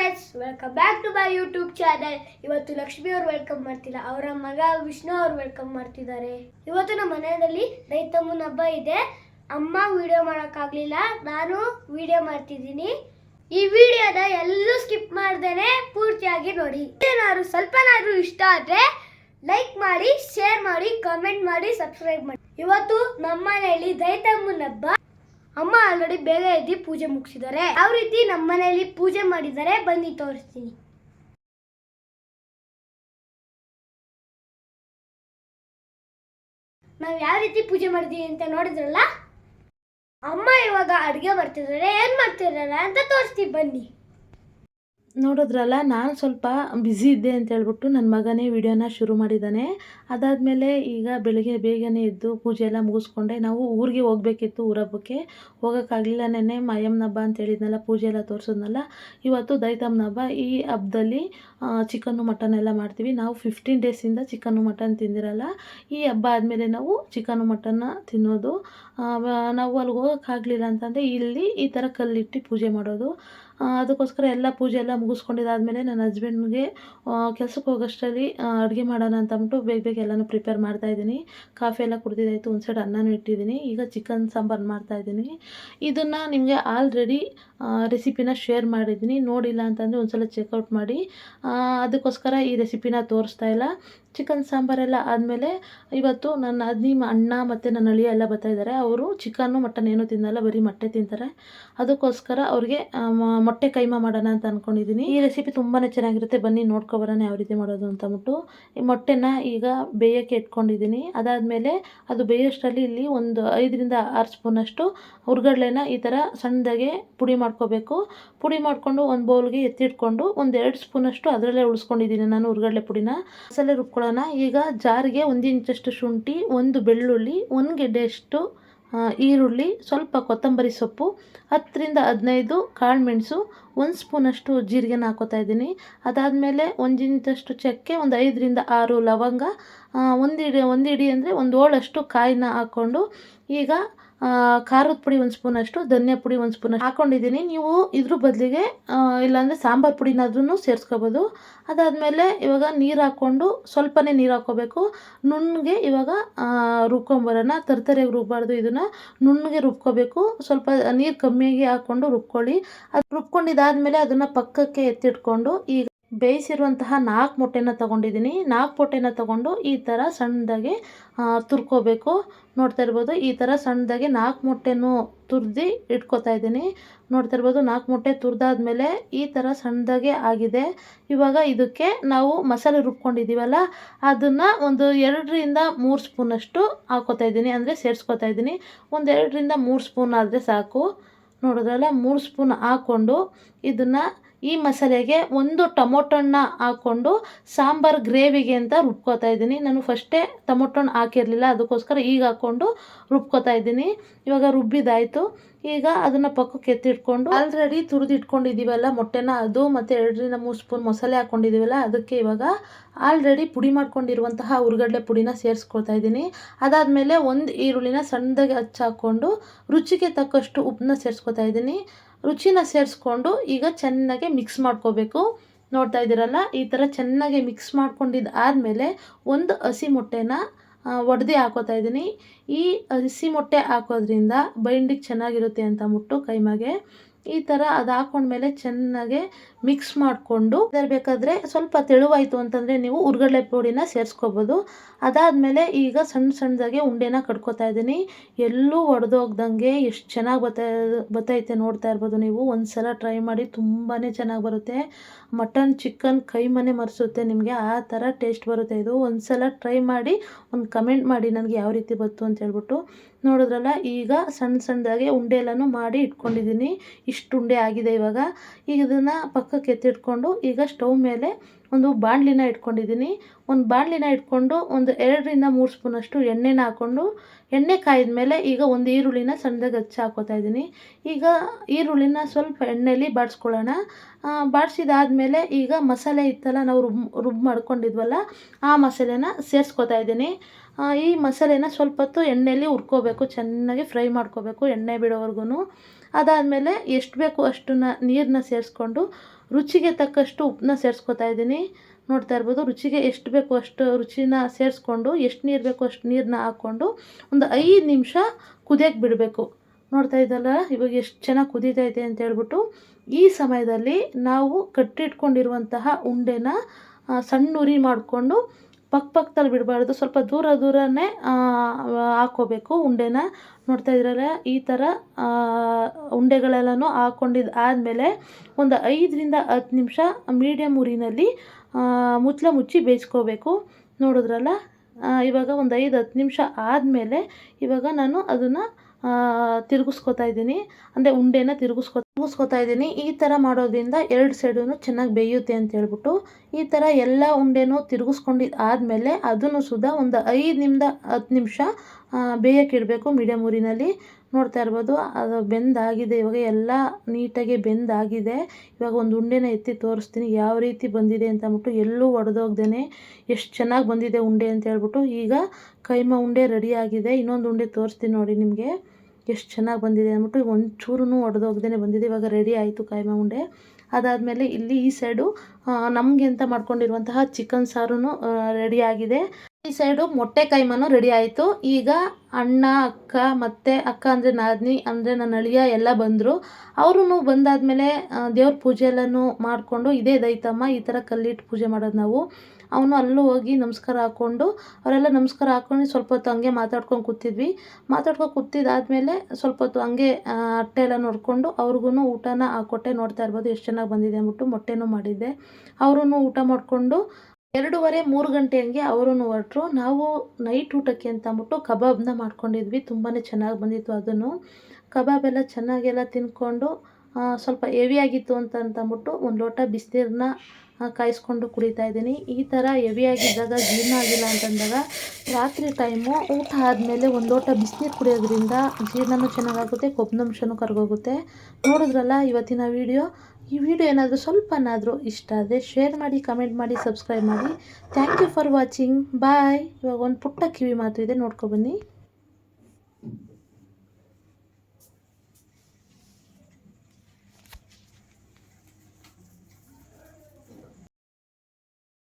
Friends welcome back to my YouTube channel ಇವತ್ತು ಲಕ್ಷ್ಮಿ ಅವ್ರು welcome ಮಾಡ್ತಿಲ್ಲ, ಅವರ ಮಗ ವಿಷ್ಣು ಅವ್ರು ವೆಲ್ಕಮ್ ಮಾಡ್ತಿದ್ದಾರೆ. ಇವತ್ತು ನಮ್ಮ ಮನೆಯಲ್ಲಿ ರೈತಮ್ಮನ ಹಬ್ಬ ಇದೆ. ಅಮ್ಮ ವಿಡಿಯೋ ಮಾಡೋಕ್ಕಾಗಲಿಲ್ಲ, ನಾನು ವಿಡಿಯೋ ಮಾಡ್ತಿದ್ದೀನಿ. ಈ ವಿಡಿಯೋನ ಎಲ್ಲೂ ಸ್ಕಿಪ್ ಮಾಡ್ದೇನೆ ಪೂರ್ತಿಯಾಗಿ ನೋಡಿ. ಏನಾದ್ರು ಸ್ವಲ್ಪನಾದ್ರೂ ಇಷ್ಟ ಆದರೆ ಲೈಕ್ ಮಾಡಿ ಶೇರ್ ಮಾಡಿ ಕಮೆಂಟ್ ಮಾಡಿ ಸಬ್ಸ್ಕ್ರೈಬ್ ಮಾಡಿ. ಇವತ್ತು ನಮ್ಮ ಮನೆಯಲ್ಲಿ ರೈತಮ್ಮನ ಹಬ್ಬ. ಅಮ್ಮ ಆಲ್ರೆಡಿ ಬೇಗ ಎದ್ದು ಪೂಜೆ ಮುಗಿಸಿದ್ದಾರೆ. ಯಾವ ರೀತಿ ನಮ್ಮ ಮನೆಯಲ್ಲಿ ಪೂಜೆ ಮಾಡಿದ್ದಾರೆ. ಬನ್ನಿ ತೋರಿಸ್ತೀನಿ. ನಾವು ಯಾವ ರೀತಿ ಪೂಜೆ ಮಾಡಿದೀವಿ ಅಂತ ನೋಡಿದ್ರಲ್ಲ? ಅಮ್ಮ ಇವಾಗ ಅಡುಗೆ ಮಾಡ್ತಿದ್ದಾರೆ. ಏನು ಮಾಡ್ತಿದ್ದಾರೆ ಅಂತ ತೋರಿಸ್ತೀವಿ ಬನ್ನಿ. ನೋಡಿದ್ರಲ್ಲ ನಾನು ಸ್ವಲ್ಪ ಬ್ಯುಸಿ ಇದ್ದೆ ಅಂತ ಹೇಳ್ಬಿಟ್ಟು ನನ್ನ ಮಗನೇ ವಿಡಿಯೋನ ಶುರು ಮಾಡಿದ್ದಾನೆ ಅದಾದಮೇಲೆ ಈಗ ಬೆಳಗ್ಗೆ ಬೇಗನೆ ಎದ್ದು ಪೂಜೆ ಎಲ್ಲ ಮುಗಿಸ್ಕೊಂಡೆ. ನಾವು ಊರಿಗೆ ಹೋಗಬೇಕಿತ್ತು ಊರಬ್ಬಕ್ಕೆ ಹೋಗೋಕ್ಕಾಗಲಿಲ್ಲ ನೆನೆ ಮಯಮ್ನ ಹಬ್ಬ ಅಂತ ಹೇಳಿದ್ನಲ್ಲ, ಪೂಜೆ ಎಲ್ಲ ತೋರಿಸಿದ್ನಲ್ಲ. ಇವತ್ತು ದೈತಮ್ಮನ ಹಬ್ಬ. ಈ ಹಬ್ಬದಲ್ಲಿ ಚಿಕನ್ನು ಮಟನ್ ಎಲ್ಲ ಮಾಡ್ತೀವಿ. ನಾವು ಫಿಫ್ಟೀನ್ ಡೇಸಿಂದ ಚಿಕನ್ನು ಮಟನ್ ತಿಂದಿರಲ್ಲ. ಈ ಹಬ್ಬ ಆದಮೇಲೆ ನಾವು ಚಿಕನ್ನು ಮಟನ್ನ ತಿನ್ನೋದು. ನಾವು ಅಲ್ಲಿಗೆ ಹೋಗೋಕ್ಕಾಗಲಿಲ್ಲ ಅಂತಂದರೆ ಇಲ್ಲಿ ಈ ಥರ ಕಲ್ಲಿಟ್ಟು ಪೂಜೆ ಮಾಡೋದು. ಅದಕ್ಕೋಸ್ಕರ ಎಲ್ಲ ಪೂಜೆ ಎಲ್ಲ ಮುಗಿಸ್ಕೊಂಡಿದ್ದಾದಮೇಲೆ ನನ್ನ ಹಸ್ಬೆಂಡ್ಗೆ ಕೆಲ್ಸಕ್ಕೆ ಹೋಗೋಷ್ಟರಲ್ಲಿ ಅಡುಗೆ ಮಾಡೋಣ ಅಂತ ಅಂದ್ಬಿಟ್ಟು ಬೇಗ ಬೇಗ ಎಲ್ಲನೂ ಪ್ರಿಪೇರ್ ಮಾಡ್ತಾಯಿದ್ದೀನಿ ಕಾಫಿ ಎಲ್ಲ ಕುಡ್ದಿದ್ದಾಯಿತು, ಒಂದು ಸೈಡ್ ಅನ್ನನೂ ಇಟ್ಟಿದ್ದೀನಿ. ಈಗ ಚಿಕನ್ ಸಾಂಬಾರು ಮಾಡ್ತಾಯಿದ್ದೀನಿ ಇದನ್ನು ನಿಮಗೆ ಆಲ್ರೆಡಿ ರೆಸಿಪಿನ ಶೇರ್ ಮಾಡಿದ್ದೀನಿ. ನೋಡಿಲ್ಲ ಅಂತಂದರೆ ಒಂದು ಸಲ ಚೆಕ್ಔಟ್ ಮಾಡಿ ಅದಕ್ಕೋಸ್ಕರ ಈ ರೆಸಿಪಿನ ತೋರಿಸ್ತಾ ಇಲ್ಲ. ಚಿಕನ್ ಸಾಂಬಾರೆಲ್ಲ ಆದಮೇಲೆ ಇವತ್ತು ನನ್ನ ಅದ್ನಿ ಅಣ್ಣ ಮತ್ತು ನನ್ನ ಅಳಿಯ ಎಲ್ಲ ಬರ್ತಾ ಇದ್ದಾರೆ. ಅವರು ಚಿಕನ್ನು, ಮಟನ್ ಏನೂ ತಿನ್ನಲ್ಲ, ಬರೀ ಮೊಟ್ಟೆ ತಿಂತಾರೆ. ಅದಕ್ಕೋಸ್ಕರ ಅವ್ರಿಗೆ ಮೊಟ್ಟೆ ಕೈಮಾ ಮಾಡೋಣ ಅಂತ ಅಂದ್ಕೊಂಡಿದ್ದೀನಿ ಈ ರೆಸಿಪಿ ತುಂಬಾ ಚೆನ್ನಾಗಿರುತ್ತೆ. ಬನ್ನಿ ನೋಡ್ಕೊಬರೋಣ ಯಾವ ರೀತಿ ಮಾಡೋದು ಅಂತ ಅಂದ್ಬಿಟ್ಟು. ಈ ಮೊಟ್ಟೆನ ಈಗ ಬೇಯೋಕ್ಕೆ ಇಟ್ಕೊಂಡಿದ್ದೀನಿ. ಅದಾದಮೇಲೆ ಅದು ಬೇಯೋಷ್ಟರಲ್ಲಿ ಇಲ್ಲಿ ಒಂದು ಐದರಿಂದ ಆರು ಸ್ಪೂನಷ್ಟು ಹುರ್ಗಡ್ಲೆನ ಈ ಥರ ಸಣ್ಣದಾಗೆ ಪುಡಿ ಮಾಡ್ಕೋಬೇಕು. ಪುಡಿ ಮಾಡಿಕೊಂಡು ಒಂದು ಬೌಲ್ಗೆ ಎತ್ತಿಟ್ಕೊಂಡು ಒಂದು ಎರಡು ಸ್ಪೂನಷ್ಟು ಅದರಲ್ಲೇ ಉಳಿಸ್ಕೊಂಡಿದ್ದೀನಿ ನಾನು ಹುರ್ಗಡ್ಲೆ ಪುಡಿನ. ಮಸಾಲೆ ರುಬ್ಕೊಳ್ಳೋಣ ಈಗ ಜಾರಿಗೆ ಒಂದು ಇಂಚಷ್ಟು ಶುಂಠಿ, ಒಂದು ಬೆಳ್ಳುಳ್ಳಿ, ಒಂದು ಗೆಡ್ಡೆಯಷ್ಟು ಈರುಳ್ಳಿ, ಸ್ವಲ್ಪ ಕೊತ್ತಂಬರಿ ಸೊಪ್ಪು, ಹತ್ತರಿಂದ ಹದಿನೈದು ಕಾಳುಮೆಣಸು ಒಂದು ಸ್ಪೂನಷ್ಟು ಜೀರಿಗೆನ ಹಾಕೋತಾ ಇದ್ದೀನಿ. ಅದಾದಮೇಲೆ ಒಂದು ಇಂಚಷ್ಟು ಚಕ್ಕೆ, ಒಂದು ಐದರಿಂದ ಆರು ಲವಂಗ ಒಂದು ಇಡಿ ಒಂದು ಇಡಿ ಅಂದರೆ ಒಂದು ಓಳಷ್ಟು ಕಾಯಿನ ಹಾಕ್ಕೊಂಡು ಈಗ ಖಾರದ ಪುಡಿ ಒಂದು ಸ್ಪೂನಷ್ಟು, ಧನಿಯಾ ಪುಡಿ ಒಂದು ಸ್ಪೂನ್ ಹಾಕೊಂಡಿದ್ದೀನಿ. ನೀವು ಇದ್ರ ಬದಲಿಗೆ ಇಲ್ಲಾಂದರೆ ಸಾಂಬಾರು ಪುಡಿನಾದ್ರೂ ಸೇರಿಸ್ಕೋಬೋದು. ಅದಾದಮೇಲೆ ಇವಾಗ ನೀರು ಹಾಕ್ಕೊಂಡು ಸ್ವಲ್ಪನೇ ನೀರು ಹಾಕ್ಕೋಬೇಕು. ನುಣ್ಣಗೆ ಇವಾಗ ರುಬ್ಕೊಂಬರೋಣ. ತರ್ತರಿಯಾಗಿ ರುಬ್ಬಾರ್ದು ಇದನ್ನು. ನುಣ್ಣಗೆ ರುಬ್ಕೋಬೇಕು. ಸ್ವಲ್ಪ ನೀರು ಕಮ್ಮಿಯಾಗಿ ಹಾಕ್ಕೊಂಡು ರುಬ್ಕೊಳ್ಳಿ. ಅದು ರುಬ್ಕೊಂಡಿದ್ದಾದಮೇಲೆ ಅದನ್ನು ಪಕ್ಕಕ್ಕೆ ಎತ್ತಿಟ್ಕೊಂಡು ಈಗ ಬೇಯಿಸಿರುವಂತಹ ನಾಲ್ಕು ಮೊಟ್ಟೆನ ತೊಗೊಂಡಿದ್ದೀನಿ. ನಾಲ್ಕು ಮೊಟ್ಟೆನ ತೊಗೊಂಡು ಈ ಥರ ಸಣ್ಣದಾಗಿ ತುರ್ಕೋಬೇಕು. ನೋಡ್ತಾ ಇರ್ಬೋದು, ಈ ಥರ ಸಣ್ಣದಾಗಿ ನಾಲ್ಕು ಮೊಟ್ಟೆನೂ ತುರ್ದು ಇಟ್ಕೊತಾ ಇದ್ದೀನಿ. ನೋಡ್ತಾ ಇರ್ಬೋದು, ನಾಲ್ಕು ಮೊಟ್ಟೆ ತುರಿದಾದ್ಮೇಲೆ ಈ ಥರ ಸಣ್ಣದಾಗೆ ಆಗಿದೆ. ಇವಾಗ ಇದಕ್ಕೆ ನಾವು ಮಸಾಲೆ ರುಬ್ಕೊಂಡಿದ್ದೀವಲ್ಲ, ಅದನ್ನು ಒಂದು ಎರಡರಿಂದ ಮೂರು ಸ್ಪೂನಷ್ಟು ಹಾಕೋತಾ ಇದ್ದೀನಿ. ಅಂದರೆ ಸೇರಿಸ್ಕೊತಾ ಇದ್ದೀನಿ. ಒಂದು ಎರಡರಿಂದ ಮೂರು ಸ್ಪೂನ್ ಆದರೆ ಸಾಕು. ನೋಡಿದ್ರಲ್ಲ, ಮೂರು ಸ್ಪೂನ್ ಹಾಕ್ಕೊಂಡು ಇದನ್ನು ಈ ಮಸಾಲೆಗೆ ಒಂದು ಟೊಮೊಟೊ ಹಣ್ಣ ಹಾಕ್ಕೊಂಡು ಸಾಂಬಾರು ಗ್ರೇವಿಗೆ ಅಂತ ರುಬ್ಕೋತಾ ಇದ್ದೀನಿ. ನಾನು ಫಸ್ಟೇ ಟೊಮೊಟೊ ಹಣ್ಣು ಹಾಕಿರಲಿಲ್ಲ, ಅದಕ್ಕೋಸ್ಕರ ಈಗ ಹಾಕ್ಕೊಂಡು ರುಬ್ಕೋತಾ ಇದ್ದೀನಿ. ಇವಾಗ ರುಬ್ಬಿದಾಯಿತು. ಈಗ ಅದನ್ನು ಪಕ್ಕಕ್ಕೆ ಎತ್ತಿಟ್ಕೊಂಡು ಆಲ್ರೆಡಿ ತುರಿದು ಇಟ್ಕೊಂಡಿದ್ದೀವಲ್ಲ ಮೊಟ್ಟೆನ, ಅದು ಮತ್ತು ಎರಡರಿಂದ ಮೂರು ಸ್ಪೂನ್ ಮಸಾಲೆ ಹಾಕ್ಕೊಂಡಿದ್ದೀವಲ್ಲ ಅದಕ್ಕೆ ಇವಾಗ ಆಲ್ರೆಡಿ ಪುಡಿ ಮಾಡ್ಕೊಂಡಿರುವಂತಹ ಹುರ್ಗಡ್ಲೆ ಪುಡಿನ ಸೇರಿಸ್ಕೊಳ್ತಾ ಇದ್ದೀನಿ. ಅದಾದಮೇಲೆ ಒಂದು ಈರುಳ್ಳಿನ ಸಣ್ಣದಾಗಿ ಹಚ್ಚಾಕ್ಕೊಂಡು ರುಚಿಗೆ ತಕ್ಕಷ್ಟು ಉಪ್ಪನ್ನ ಸೇರಿಸ್ಕೊತಾ ಇದ್ದೀನಿ. ರುಚಿನ ಸೇರಿಸ್ಕೊಂಡು ಈಗ ಚೆನ್ನಾಗಿ ಮಿಕ್ಸ್ ಮಾಡ್ಕೋಬೇಕು. ನೋಡ್ತಾ ಇದ್ದೀರಲ್ಲ, ಈ ಥರ ಚೆನ್ನಾಗಿ ಮಿಕ್ಸ್ ಮಾಡ್ಕೊಂಡಿದ್ದು ಆದಮೇಲೆ ಒಂದು ಹಸಿ ಮೊಟ್ಟೆನ ಒಡೆದೇ ಹಾಕೋತಾ ಇದ್ದೀನಿ. ಈ ಹಸಿ ಮೊಟ್ಟೆ ಹಾಕೋದ್ರಿಂದ ಬೈಂಡಿಗೆ ಚೆನ್ನಾಗಿರುತ್ತೆ ಅಂತ ಮುಟ್ಟು ಕೈಮಾಗೆ. ಈ ಥರ ಅದು ಹಾಕೊಂಡ್ಮೇಲೆ ಚೆನ್ನಾಗಿ ಮಿಕ್ಸ್ ಮಾಡಿಕೊಂಡು ಬೇಕಾದರೆ ಸ್ವಲ್ಪ ತೆಳುವಾಯಿತು ಅಂತಂದರೆ ನೀವು ಹುರ್ಗಡ್ಲೆ ಪುಡಿನ ಸೇರಿಸ್ಕೋಬೋದು. ಅದಾದಮೇಲೆ ಈಗ ಸಣ್ಣ ಸಣ್ಣದಾಗೆ ಉಂಡೆನ ಕಟ್ಕೋತಾ ಇದ್ದೀನಿ. ಎಲ್ಲೂ ಒಡೆದೋಗ್ದಂಗೆ ಎಷ್ಟು ಚೆನ್ನಾಗಿ ಬತ್ತಾ ಬತ್ತೈತೆ ನೋಡ್ತಾ ಇರ್ಬೋದು ನೀವು. ಒಂದು ಸಲ ಟ್ರೈ ಮಾಡಿ ತುಂಬಾ ಚೆನ್ನಾಗಿ ಬರುತ್ತೆ. ಮಟನ್, ಚಿಕನ್ ಕೈ ಮನೆ ಮರೆಸುತ್ತೆ ನಿಮಗೆ. ಆ ಥರ ಟೇಸ್ಟ್ ಬರುತ್ತೆ ಇದು. ಒಂದು ಸಲ ಟ್ರೈ ಮಾಡಿ ಒಂದು ಕಮೆಂಟ್ ಮಾಡಿ ನನಗೆ ಯಾವ ರೀತಿ ಬಂತು ಅಂತ ಹೇಳ್ಬಿಟ್ಟು. ನೋಡಿದ್ರಲ್ಲ, ಈಗ ಸಣ್ಣ ಸಣ್ಣದಾಗೆ ಉಂಡೆ ಎಲ್ಲನೂ ಮಾಡಿ ಇಟ್ಕೊಂಡಿದ್ದೀನಿ. ಇಷ್ಟು ಉಂಡೆ ಆಗಿದೆ ಇವಾಗ. ಈಗ ಇದನ್ನು ಪಕ್ಕಕ್ಕೆ ಎತ್ತಿಟ್ಕೊಂಡು ಈಗ ಸ್ಟವ್ ಮೇಲೆ ಒಂದು ಬಾಣಲಿನ ಇಟ್ಕೊಂಡಿದ್ದೀನಿ. ಒಂದು ಬಾಣಲಿನ ಇಟ್ಕೊಂಡು ಒಂದು ಎರಡರಿಂದ ಮೂರು ಸ್ಪೂನಷ್ಟು ಎಣ್ಣೆನ ಹಾಕ್ಕೊಂಡು ಎಣ್ಣೆ ಕಾಯಿದ ಮೇಲೆ ಈಗ ಒಂದು ಈರುಳ್ಳಿನ ಸಣ್ಣದಾಗಿ ಹಚ್ಚಿ ಹಾಕೋತಾ ಇದ್ದೀನಿ. ಈಗ ಈರುಳ್ಳಿನ ಸ್ವಲ್ಪ ಎಣ್ಣೆಯಲ್ಲಿ ಬಾಡಿಸ್ಕೊಳ್ಳೋಣ. ಬಾಡಿಸಿದಾದ್ಮೇಲೆ ಈಗ ಮಸಾಲೆ ಇತ್ತಲ್ಲ, ನಾವು ರುಬ್ ರುಬ್ ಮಾಡ್ಕೊಂಡಿದ್ವಲ್ಲ, ಆ ಮಸಾಲೆನ ಸೇರಿಸ್ಕೊತಾ ಇದ್ದೀನಿ. ಈ ಮಸಾಲೆನ ಸ್ವಲ್ಪ ಹೊತ್ತು ಎಣ್ಣೆಯಲ್ಲಿ ಹುರ್ಕೋಬೇಕು, ಚೆನ್ನಾಗಿ ಫ್ರೈ ಮಾಡ್ಕೋಬೇಕು ಎಣ್ಣೆ ಬಿಡೋವರೆಗೂ ಅದಾದಮೇಲೆ ಎಷ್ಟು ಬೇಕು ಅಷ್ಟನ್ನ ನೀರನ್ನ ಸೇರಿಸ್ಕೊಂಡು ರುಚಿಗೆ ತಕ್ಕಷ್ಟು ಉಪ್ಪನ್ನ ಸೇರಿಸ್ಕೊತಾ ಇದ್ದೀನಿ. ನೋಡ್ತಾ ಇರ್ಬೋದು, ರುಚಿಗೆ ಎಷ್ಟು ಬೇಕು ಅಷ್ಟು ರುಚಿನ ಸೇರಿಸ್ಕೊಂಡು, ಎಷ್ಟು ನೀರು ಬೇಕು ಅಷ್ಟು ನೀರನ್ನ ಹಾಕ್ಕೊಂಡು ಒಂದು ಐದು ನಿಮಿಷ ಕುದಿಯಕ್ಕೆ ಬಿಡಬೇಕು. ನೋಡ್ತಾ ಇದ್ದಲ್ಲ, ಇವಾಗ ಎಷ್ಟು ಚೆನ್ನಾಗಿ ಕುದೀತೈತೆ ಅಂತ ಹೇಳ್ಬಿಟ್ಟು ಈ ಸಮಯದಲ್ಲಿ ನಾವು ಕಟ್ಟಿಟ್ಕೊಂಡಿರುವಂತಹ ಉಂಡೆನ ಸಣ್ಣ ಉರಿ ಮಾಡಿಕೊಂಡು ಪಕ್ಕ ಪಕ್ಕದಲ್ಲಿ ಬಿಡಬಾರ್ದು. ಸ್ವಲ್ಪ ದೂರ ದೂರನೇ ಹಾಕ್ಕೋಬೇಕು ಉಂಡೆನ ನೋಡ್ತಾ ಇದ್ರಲ್ಲ, ಈ ಥರ ಉಂಡೆಗಳೆಲ್ಲಾನು ಹಾಕ್ಕೊಂಡಿದ್ದು ಆದಮೇಲೆ ಒಂದು ಐದರಿಂದ ಹತ್ತು ನಿಮಿಷ ಮೀಡಿಯಮ್ ಉರಿನಲ್ಲಿ ಮುಚ್ಚಲ ಮುಚ್ಚಿ ಬೇಯಿಸ್ಕೋಬೇಕು. ನೋಡಿದ್ರಲ್ಲ ಇವಾಗ ಒಂದು ಐದು ಹತ್ತು ನಿಮಿಷ ಆದಮೇಲೆ ಇವಾಗ ನಾನು ಅದನ್ನು ತಿರುಗಿಸ್ಕೊತಾ ಇದ್ದೀನಿ. ಅಂದರೆ ಉಂಡೆನ ತಿರುಗಿಸ್ಕೊ ತಿರುಗಿಸ್ಕೊತಾ ಇದ್ದೀನಿ. ಈ ಥರ ಮಾಡೋದ್ರಿಂದ ಎರಡು ಸೈಡೂ ಚೆನ್ನಾಗಿ ಬೇಯುತ್ತೆ ಅಂತ ಹೇಳ್ಬಿಟ್ಟು ಈ ಥರ ಎಲ್ಲ ಉಂಡೆನೂ ತಿರುಗಿಸ್ಕೊಂಡು ಆದಮೇಲೆ ಅದನ್ನು ಸುದಾ ಒಂದು ಐದರಿಂದ ಹತ್ತು ನಿಮಿಷ ಬೇಯಕ್ಕೆ ಇಡಬೇಕು ಮೀಡಿಯಮ್ ಊರಿನಲ್ಲಿ. ನೋಡ್ತಾ ಇರ್ಬೋದು, ಅದು ಬೆಂದಾಗಿದೆ. ಇವಾಗ ಎಲ್ಲ ನೀಟಾಗಿ ಬೆಂದಾಗಿದೆ. ಇವಾಗ ಒಂದು ಉಂಡೆನ ಎತ್ತಿ ತೋರಿಸ್ತೀನಿ. ಯಾವ ರೀತಿ ಬಂದಿದೆ ಅಂತ ಅಂದ್ಬಿಟ್ಟು ಎಲ್ಲೂ ಒಡೆದೋಗ್ದೇ ಎಷ್ಟು ಚೆನ್ನಾಗಿ ಬಂದಿದೆ ಉಂಡೆ ಅಂತ ಹೇಳ್ಬಿಟ್ಟು ಈಗ ಕೈಮ ಉಂಡೆ ರೆಡಿಯಾಗಿದೆ ಇನ್ನೊಂದು ಉಂಡೆ ತೋರಿಸ್ತೀನಿ ನೋಡಿ ನಿಮಗೆ. ಎಷ್ಟು ಚೆನ್ನಾಗಿ ಬಂದಿದೆ ಅಂದ್ಬಿಟ್ಟು ಚೂರು ಒಡೆದೋಗ್ದೇ ಬಂದಿದೆ. ಇವಾಗ ರೆಡಿ ಆಯಿತು ಕೈಮ ಉಂಡೆ. ಅದಾದಮೇಲೆ ಇಲ್ಲಿ ಈ ಸೈಡು ನಮಗೆ ಅಂತ ಮಾಡ್ಕೊಂಡಿರುವಂತಹ ಚಿಕನ್ ಸಾರು ರೆಡಿ ಆಗಿದೆ. ಈ ಸೈಡು ಮೊಟ್ಟೆ ಕೈಮಾನು ರೆಡಿ ಆಯಿತು. ಈಗ ಅಣ್ಣ, ಅಕ್ಕ ಮತ್ತು ಅಕ್ಕ ಅಂದರೆ ನಾದಿನಿ, ಅಂದರೆ ನನ್ನ ಅಳಿಯ ಎಲ್ಲ ಬಂದರು. ಅವರು ಬಂದಾದಮೇಲೆ ದೇವ್ರ ಪೂಜೆ ಎಲ್ಲನೂ ಮಾಡಿಕೊಂಡು ಇದೇ ದೈತಮ್ಮ ಈ ಥರ ಕಲ್ಲಿಟ್ಟು ಪೂಜೆ ಮಾಡೋದು ನಾವು. ಅವನು ಅಲ್ಲೂ ಹೋಗಿ ನಮಸ್ಕಾರ ಹಾಕ್ಕೊಂಡು ಅವರೆಲ್ಲ ನಮಸ್ಕಾರ ಹಾಕ್ಕೊಂಡು ಸ್ವಲ್ಪ ಹೊತ್ತು ಹಂಗೆ ಮಾತಾಡ್ಕೊಂಡು ಕೂತಿದ್ವಿ. ಮಾತಾಡ್ಕೊಂಡು ಕೂತಿದ್ದಾದಮೇಲೆ ಸ್ವಲ್ಪ ಹೊತ್ತು ಹಂಗೆ ಆ, ಅಟ್ಟೆ ಎಲ್ಲ ನೋಡಿಕೊಂಡು ಅವ್ರಿಗೂ ಊಟನ ಹಾಕ್ಕೊಟ್ಟೆ ನೋಡ್ತಾ ಇರ್ಬೋದು ಎಷ್ಟು ಚೆನ್ನಾಗಿ ಬಂದಿದೆ ಅಂದ್ಬಿಟ್ಟು ಮೊಟ್ಟೆನೂ ಮಾಡಿದ್ದೆ. ಅವರೂ ಊಟ ಮಾಡಿಕೊಂಡು ಎರಡೂವರೆ ಮೂರು ಗಂಟೆ ಹಂಗೆ ಅವರೂ ಹೊರಟರು. ನಾವು ನೈಟ್ ಊಟಕ್ಕೆ ಅಂತ ಅಂದ್ಬಿಟ್ಟು ಕಬಾಬ್ನ ಮಾಡ್ಕೊಂಡಿದ್ವಿ ತುಂಬಾ ಚೆನ್ನಾಗಿ ಬಂದಿತ್ತು ಅದನ್ನು ಕಬಾಬ್ ಎಲ್ಲ ಚೆನ್ನಾಗೆಲ್ಲ ತಿಂದ್ಕೊಂಡು ಸ್ವಲ್ಪ ಸ್ವಲ್ಪ ಹೆವಿಯಾಗಿತ್ತು ಅಂತ ಅಂತಂದ್ಬಿಟ್ಟು ಒಂದು ಲೋಟ ಬಿಸಿನೀರನ್ನ ಕಾಯಿಸ್ಕೊಂಡು ಕುಡಿತಾ ಇದ್ದೀನಿ. ಈ ಥರ ಹೆವಿಯಾಗಿದ್ದಾಗ ಜೀರ್ಣ ಆಗಿಲ್ಲ ಅಂತಂದಾಗ ರಾತ್ರಿ ಟೈಮು ಊಟ ಆದಮೇಲೆ ಒಂದು ಲೋಟ ಬಿಸಿನೀರು ಕುಡಿಯೋದ್ರಿಂದ ಜೀರ್ಣನೂ ಚೆನ್ನಾಗಾಗುತ್ತೆ ಕೊಬ್ಬನಂಶನೂ ಕರ್ಗೋಗುತ್ತೆ. ನೋಡಿದ್ರಲ್ಲ ಇವತ್ತಿನ ವಿಡಿಯೋ ಈ ವಿಡಿಯೋ ಏನಾದರೂ ಸ್ವಲ್ಪನಾದರೂ ಇಷ್ಟ ಆದರೆ ಶೇರ್ ಮಾಡಿ ಕಮೆಂಟ್ ಮಾಡಿ ಸಬ್ಸ್ಕ್ರೈಬ್ ಮಾಡಿ. Thank you for watching bye ಇವಾಗ ಒಂದು ಪುಟ್ಟ ಕಿವಿ ಮಾತು ಇದೆ ನೋಡ್ಕೊಬನ್ನಿ